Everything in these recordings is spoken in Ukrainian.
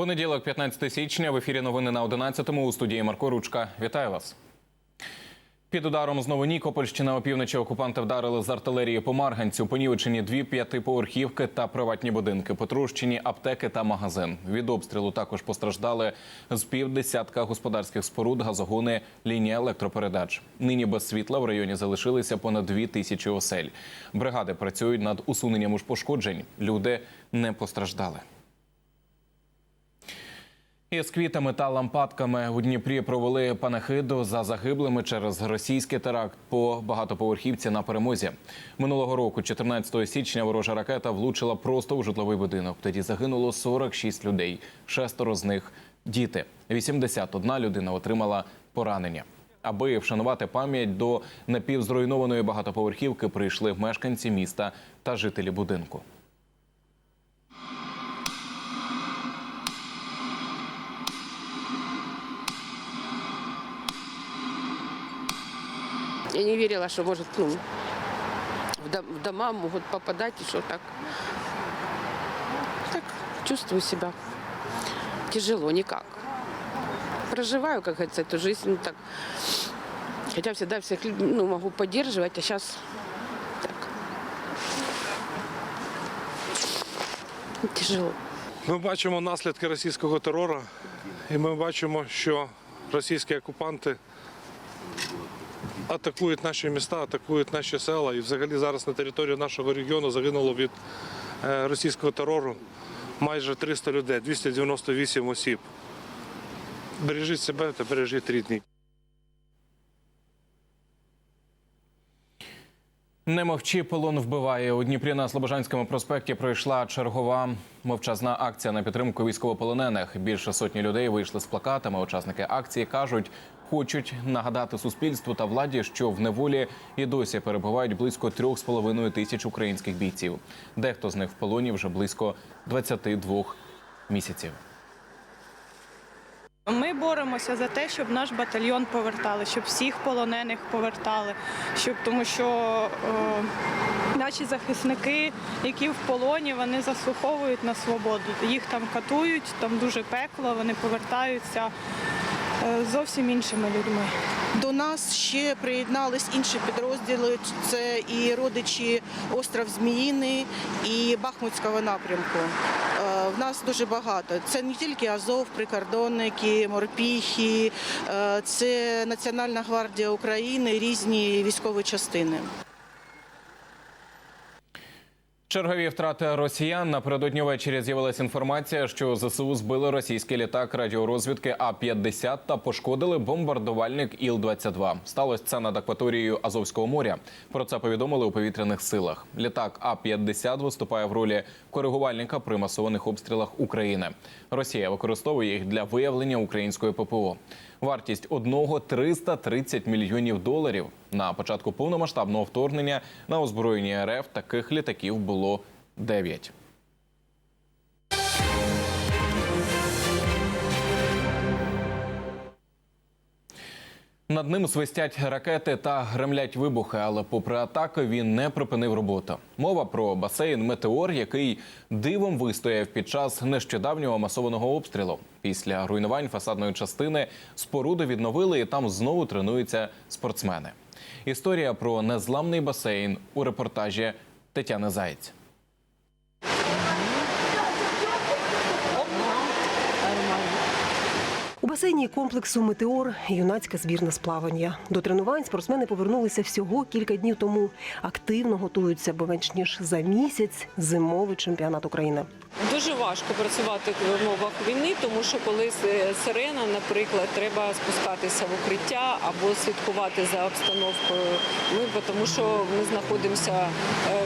Понеділок, 15 січня, в ефірі новини на 11-му у студії Марко Ручка. Вітаю вас. Під ударом знову Нікопольщина опівночі окупанти вдарили з артилерії по Марганцю. Понівечені дві п'ятиповерхівки та приватні будинки, потрощені аптеки та магазин. Від обстрілу також постраждали з півдесятка господарських споруд, газогони, лінія електропередач. Нині без світла в районі залишилися понад дві тисячі осель. Бригади працюють над усуненням уж пошкоджень. Люди не постраждали. Із квітами та лампадками у Дніпрі провели панахиду за загиблими через російський теракт по багатоповерхівці на перемозі. Минулого року, 14 січня, ворожа ракета влучила просто у житловий будинок. Тоді загинуло 46 людей. Шестеро з них діти. 81 людина отримала поранення. Аби вшанувати пам'ять до напівзруйнованої багатоповерхівки, прийшли мешканці міста та жителі будинку. Я не верила, что может, ну, в, дома могут попадать и что так. Так чувствую себя тяжело, никак. Проживаю, как говорится, эту жизнь так. Хотя всегда всех ну, могу поддерживать, а сейчас так. Тяжело. Ми бачимо наслідки російського терору, і ми бачимо, що російські окупанти атакують наші міста, атакують наші села. І взагалі зараз на території нашого регіону загинуло від е, російського терору майже 300 людей, 298 осіб. Бережіть себе та бережіть рідних. Не мовчи, полон вбиває. У Дніпрі на Слобожанському проспекті пройшла чергова мовчазна акція на підтримку військовополонених. Більше сотні людей вийшли з плакатами. Учасники акції кажуть, хочуть нагадати суспільству та владі, що в неволі і досі перебувають близько трьох з половиною тисяч українських бійців. Дехто з них в полоні вже близько 22 місяців. Ми боремося за те, щоб наш батальйон повертали, щоб всіх полонених повертали, щоб тому що е, наші захисники, які в полоні, вони заслуховують на свободу. Їх там катують, там дуже пекло, вони повертаються зовсім іншими людьми. До нас ще приєднались інші підрозділи. Це і родичі остров Зміїний, і Бахмутського напрямку. Е, В нас дуже багато. Це не тільки Азов, прикордонники, морпіхи, е, це Національна гвардія України, різні військові частини. Чергові втрати росіян напередодні ввечері з'явилася інформація, що ЗСУ збили російський літак радіорозвідки А-50 та пошкодили бомбардувальник Іл-22. Сталося це над акваторією Азовського моря. Про це повідомили у повітряних силах. Літак А-50 виступає в ролі коригувальника при масованих обстрілах України. Росія використовує їх для виявлення української ППО. Вартість одного 330 мільйонів доларів. На початку повномасштабного вторгнення на озброєнні РФ таких літаків було 9. Над ним свистять ракети та гремлять вибухи, але попри атаки він не припинив роботу. Мова про басейн Метеор, який дивом вистояв під час нещодавнього масованого обстрілу. Після руйнувань фасадної частини споруди відновили і там знову тренуються спортсмени. Історія про незламний басейн у репортажі Тетяни Заєць. У басейні комплексу Метеор юнацька збірна з плавання. До тренувань спортсмени повернулися всього кілька днів тому. Активно готуються, бо менш ніж за місяць зимовий чемпіонат України. Дуже важко працювати в умовах війни, тому що коли сирена, наприклад, треба спускатися в укриття або слідкувати за обстановкою. Ми тому, що ми знаходимося е,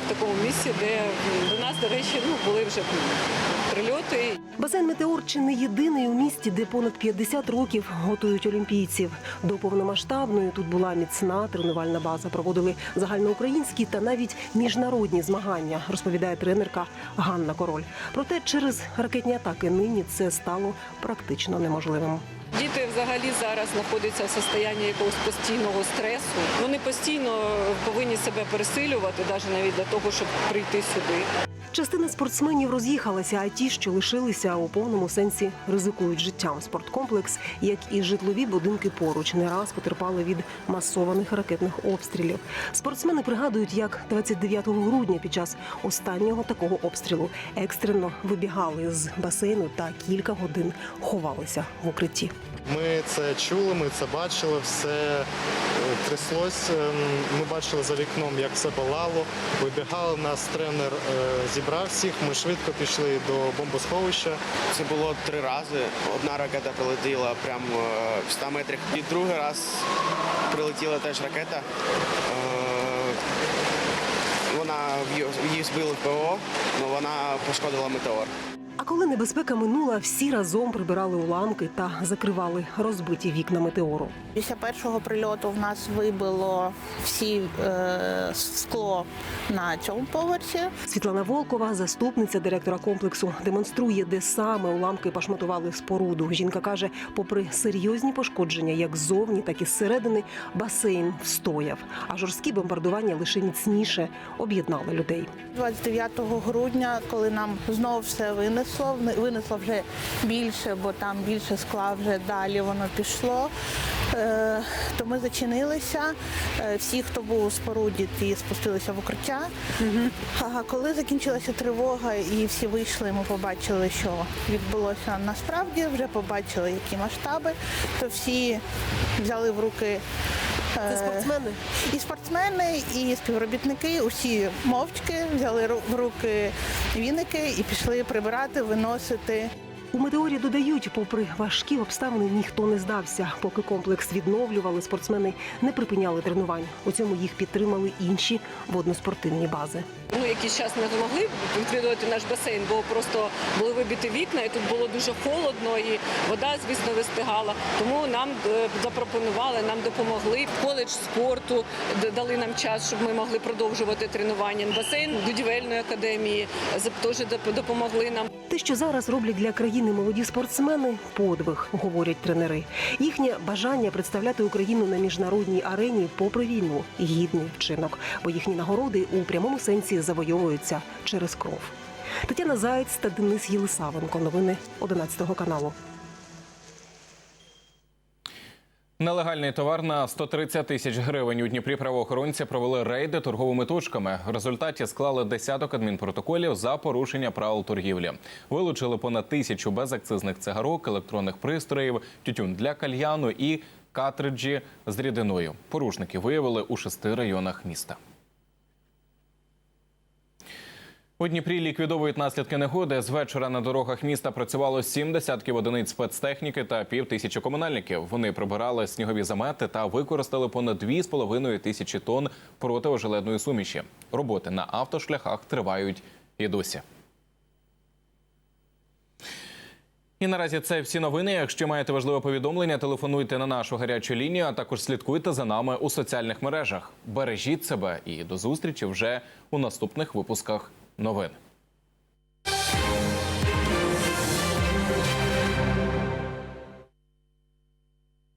в такому місці, де до нас, до речі, ну були вже прильоти. Басейн Метеор чи не єдиний у місті, де понад 50 років готують олімпійців. До повномасштабної тут була міцна тренувальна база. Проводили загальноукраїнські та навіть міжнародні змагання, розповідає тренерка Ганна Король. Проте через ракетні атаки нині це стало практично неможливим. Діти взагалі зараз знаходяться в состоянні якогось постійного стресу. Вони постійно повинні себе пересилювати, навіть навіть для того, щоб прийти сюди. Частина спортсменів роз'їхалася, а ті, що лишилися, у повному сенсі ризикують життям. Спорткомплекс, як і житлові будинки поруч, не раз потерпали від масованих ракетних обстрілів. Спортсмени пригадують, як 29 грудня під час останнього такого обстрілу екстрено вибігали з басейну та кілька годин ховалися в укритті. Ми це чули, ми це бачили, все е, тряслось. Ем, Ми бачили за вікном, як все палало. Вибігали, нас тренер е, зібрав всіх. Ми швидко пішли до бомбосховища. Це було три рази. Одна ракета прилетіла прямо е, в 100 метрах. І другий раз прилетіла теж ракета. Е, Вона її- збили в ПО, але вона пошкодила метеор. А коли небезпека минула, всі разом прибирали уламки та закривали розбиті вікна метеору. Після першого прильоту в нас вибило всі е, скло на цьому поверсі. Світлана Волкова, заступниця директора комплексу, демонструє, де саме уламки пошматували споруду. Жінка каже, попри серйозні пошкодження, як ззовні, так і зсередини, басейн встояв. А жорсткі бомбардування лише міцніше об'єднали людей. 29 грудня, коли нам знов все винесло, винесло вже більше, бо там більше скла вже далі воно пішло. е, То ми зачинилися. Е, Всі, хто був у споруді, ті спустилися в укриття. А коли закінчилася тривога і всі вийшли, ми побачили, що відбулося насправді, вже побачили, які масштаби, то всі взяли в руки. Це е, спортсмени. і спортсмени, і співробітники усі мовчки взяли в руки віники і пішли прибирати, виносити. У метеорі додають, попри важкі обставини, ніхто не здався. Поки комплекс відновлювали, спортсмени не припиняли тренувань. У цьому їх підтримали інші водноспортивні бази. Ну, якийсь час не змогли відвідувати наш басейн, бо просто були вибиті вікна, і тут було дуже холодно, і вода, звісно, вистигала. Тому нам е, запропонували, нам допомогли. Коледж спорту дали нам час, щоб ми могли продовжувати тренування. Басейн будівельної академії теж допомогли нам. Те, що зараз роблять для країни молоді спортсмени, подвиг, говорять тренери. Їхнє бажання представляти Україну на міжнародній арені попри війну гідний вчинок, бо їхні нагороди у прямому сенсі завойовуються через кров. Тетяна Заєць та Денис Єлисавенко. Новини 11 каналу. Нелегальний товар на 130 тисяч гривень у Дніпрі правоохоронці провели рейди торговими точками. В результаті склали десяток адмінпротоколів за порушення правил торгівлі. Вилучили понад тисячу безакцизних цигарок, електронних пристроїв, тютюн для кальяну і картриджі з рідиною. Порушники виявили у шести районах міста. У Дніпрі ліквідовують наслідки негоди. З вечора на дорогах міста працювало сім десятків одиниць спецтехніки та пів тисячі комунальників. Вони прибирали снігові замети та використали понад дві з половиною тисячі тонн протиожеледної суміші. Роботи на автошляхах тривають і досі. І наразі це всі новини. Якщо маєте важливе повідомлення, телефонуйте на нашу гарячу лінію, а також слідкуйте за нами у соціальних мережах. Бережіть себе і до зустрічі вже у наступних випусках новин.